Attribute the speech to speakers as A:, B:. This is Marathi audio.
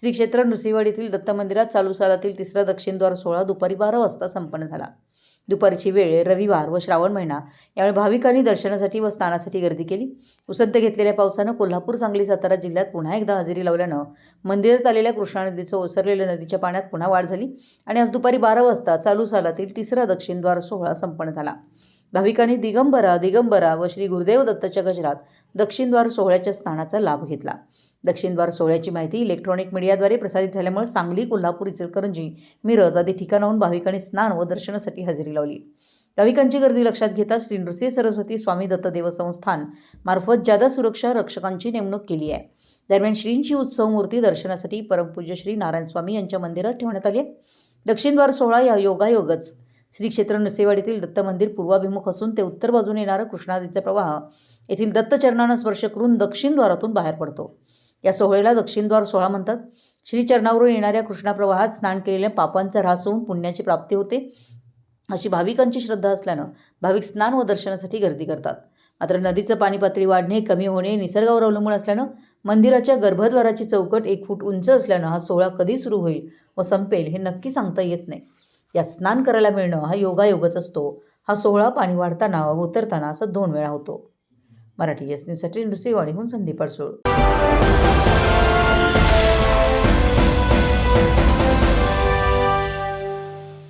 A: श्री क्षेत्र नृसिंहवाडीतील दत्त मंदिरात चालू सालातील तिसरा दक्षिणद्वार सोहळा दुपारी बारा वाजता संपन्न झाला. दुपारची वेळ रविवार व श्रावण महिना. यामुळे भाविकांनी दर्शनासाठी व स्नानासाठी गर्दी केली. उसंत घेतलेल्या पावसानं कोल्हापूर सांगली सातारा जिल्ह्यात पुन्हा एकदा हजेरी लावल्यानं मंदिरात आलेल्या कृष्णा नदीचं ओसरलेल्या नदीच्या पाण्यात पुन्हा वाढ झाली आणि आज दुपारी बारा वाजता चालू सालातील तिसरा दक्षिणद्वार सोहळा संपन्न झाला. भाविकांनी दिगंबरा दिगंबरा व श्री गुरुदेव दत्ताच्या गजरात दक्षिणद्वार सोहळ्याच्या स्थानाचा लाभ घेतला. दक्षिणद्वार सोहळ्याची माहिती इलेक्ट्रॉनिक मीडियाद्वारे प्रसारित झाल्यामुळे सांगली कोल्हापूर इचलकरंजी मिरज आदी ठिकाणाहून भाविकांनी स्नान व दर्शनासाठी हजेरी लावली. भाविकांची गर्दी लक्षात घेता श्री नृसिंह सरस्वती स्वामी दत्त देवस्थान मार्फत जादा सुरक्षा रक्षकांची नेमणूक केली आहे. दरम्यान श्रींची उत्सव मूर्ती दर्शनासाठी परमपूज्य श्री नारायण स्वामी यांच्या मंदिरात ठेवण्यात आली आहे. दक्षिणद्वार सोहळा या योगायोगच. श्री क्षेत्र नृसेवाडीतील दत्त मंदिर पूर्वाभिमुख असून ते उत्तर बाजूने येणारा कृष्णादीचा प्रवाह येथील दत्तचरणांना स्पर्श करून दक्षिण द्वारातून बाहेर पडतो. या सोहळ्याला दक्षिणद्वार सोहळा म्हणतात. श्रीचरणावरून येणाऱ्या कृष्णाप्रवाहात स्नान केलेल्या पापांचा ऱ्हास होऊन पुण्याची प्राप्ती होते. अशी भाविकांची श्रद्धा असल्यानं भाविक स्नान व दर्शनासाठी गर्दी करतात. मात्र नदीचं पाणी पातळी वाढणे कमी होणे निसर्गावर अवलंबून असल्यानं मंदिराच्या गर्भद्वाराची चौकट एक फूट उंच असल्यानं हा सोहळा कधी सुरू होईल व संपेल हे नक्की सांगता येत नाही. यात स्नान करायला मिळणं हा योगायोगच असतो. हा सोहळा पाणी वाढताना व उतरताना असं दोन वेळा होतो. मराठी एस न्यूजसाठी नृसिंहवाडीहून संदीप अडसूळ.